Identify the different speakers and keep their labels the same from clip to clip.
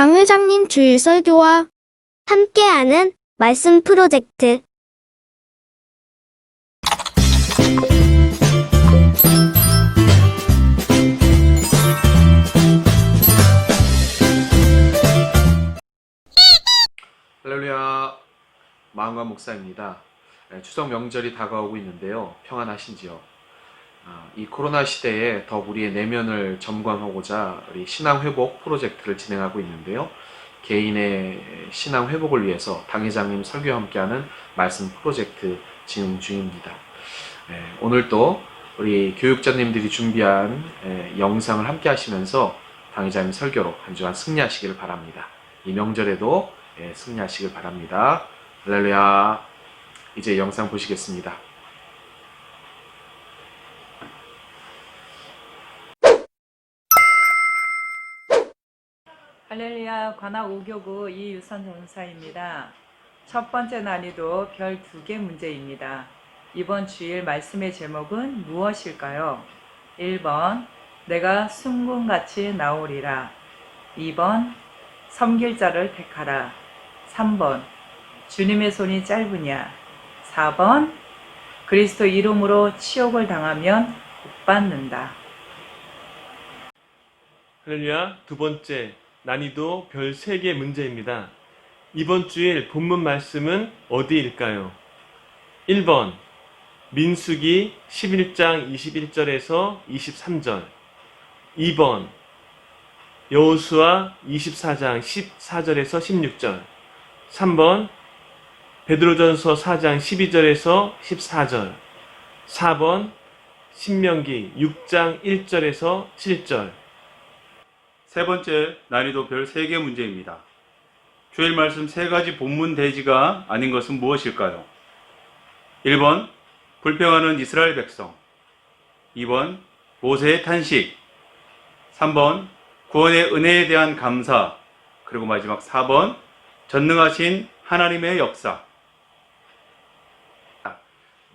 Speaker 1: 당 회장님 주일 설교와
Speaker 2: 함께하는 말씀 프로젝트
Speaker 3: 할렐루야 마음과 목사입니다. 네, 추석 명절이 다가오고 있는데요. 평안하신지요? 아, 이 코로나 시대에 더 우리의 내면을 점검하고자 우리 신앙 회복 프로젝트를 진행하고 있는데요. 개인의 신앙 회복을 위해서 당회장님 설교와 함께하는 말씀 프로젝트 진행 중입니다. 네, 오늘도 우리 교육자님들이 준비한 에, 영상을 함께 하시면서 당회장님 설교로 한 주간 승리하시기를 바랍니다. 이 명절에도 예, 승리하시길 바랍니다. 할렐루야. 이제 영상 보시겠습니다.
Speaker 4: 할렐루야 관악 5교구 이유선 전사입니다. 첫 번째 난이도 별 두 개 문제입니다. 이번 주일 말씀의 제목은 무엇일까요? 1번 내가 순금같이 나오리라 2번 섬길 자를 택하라 3번 주님의 손이 짧으냐 4번 그리스도 이름으로 치욕을 당하면 복 받는다.
Speaker 5: 할렐루야 두 번째 난이도 별 3개 문제입니다. 이번 주일 본문 말씀은 어디일까요? 1번 민수기 11장 21절에서 23절 2번 여호수아 24장 14절에서 16절 3번 베드로전서 4장 12절에서 14절 4번 신명기 6장 1절에서 7절
Speaker 6: 세 번째 난이도 별 3개 문제입니다. 주일 말씀 세 가지 본문 대지가 아닌 것은 무엇일까요? 1번 불평하는 이스라엘 백성 2번 모세의 탄식 3번 구원의 은혜에 대한 감사 그리고 마지막 4번 전능하신 하나님의 역사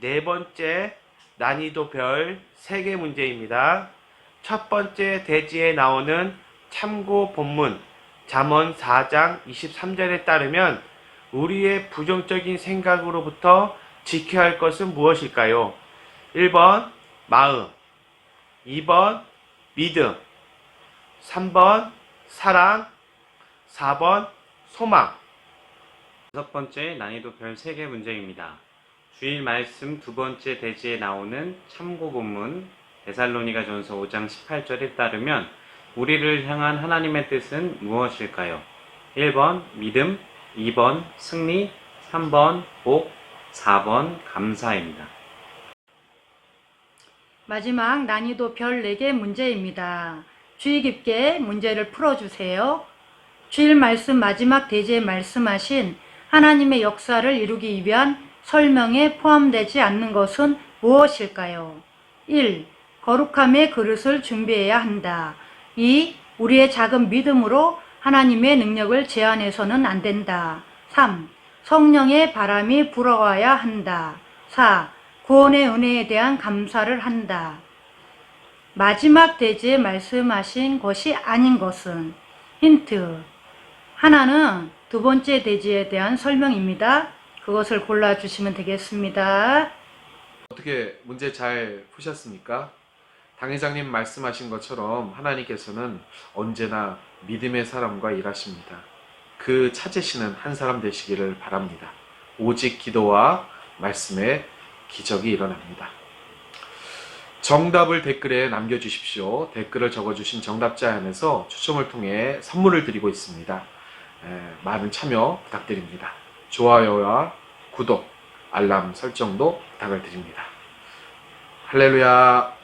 Speaker 7: 네 번째 난이도 별 3개 문제입니다. 첫 번째 대지에 나오는 참고 본문 잠언 4장 23절에 따르면 우리의 부정적인 생각으로부터 지켜야 할 것은 무엇일까요? 1번 마음 2번 믿음 3번 사랑 4번 소망
Speaker 8: 다섯 번째 난이도 별 3개 문제입니다. 주일 말씀 두 번째 대지에 나오는 참고 본문 데살로니가 전서 5장 18절에 따르면 우리를 향한 하나님의 뜻은 무엇일까요? 1번 믿음, 2번 승리, 3번 복, 4번 감사입니다.
Speaker 9: 마지막 난이도 별 4개 문제입니다. 주의 깊게 문제를 풀어주세요. 주일 말씀 마지막 대지에 말씀하신 하나님의 역사를 이루기 위한 설명에 포함되지 않는 것은 무엇일까요? 1. 거룩함의 그릇을 준비해야 한다. 2. 우리의 작은 믿음으로 하나님의 능력을 제한해서는 안 된다. 3. 성령의 바람이 불어와야 한다. 4. 구원의 은혜에 대한 감사를 한다. 마지막 대지에 말씀하신 것이 아닌 것은 힌트. 하나는 두 번째 대지에 대한 설명입니다. 그것을 골라주시면 되겠습니다.
Speaker 3: 어떻게 문제 잘 푸셨습니까? 당회장님 말씀하신 것처럼 하나님께서는 언제나 믿음의 사람과 일하십니다. 그 찾으시는 한 사람 되시기를 바랍니다. 오직 기도와 말씀에 기적이 일어납니다. 정답을 댓글에 남겨주십시오. 댓글을 적어주신 정답자 안에서 추첨을 통해 선물을 드리고 있습니다. 에, 많은 참여 부탁드립니다. 좋아요와 구독, 알람 설정도 부탁을 드립니다. 할렐루야.